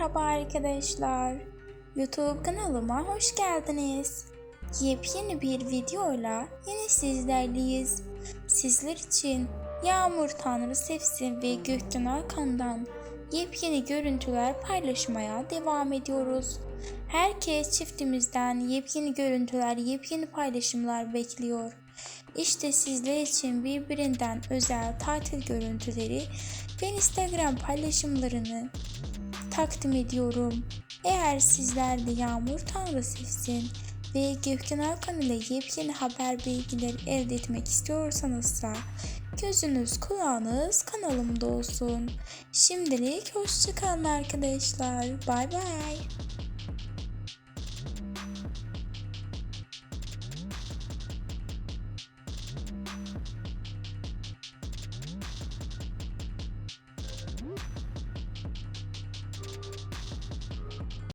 Merhaba arkadaşlar. YouTube kanalıma hoş geldiniz. Yepyeni bir videoyla yine sizlerleyiz. Sizler için Yağmur Tanrı Sevsin ve Gökten Alkan'dan yepyeni görüntüler paylaşmaya devam ediyoruz. Herkes çiftimizden yepyeni görüntüler, yepyeni paylaşımlar bekliyor. İşte sizler için birbirinden özel tatil görüntüleri ve Instagram paylaşımlarını takdim ediyorum. Eğer sizler de Yağmur Tanrı ve Gökhan Alkan ile yepyeni haber bilgileri elde etmek istiyorsanızsa gözünüz kulağınız kanalımda olsun. Şimdilik hoşçakalın arkadaşlar. Bay bay.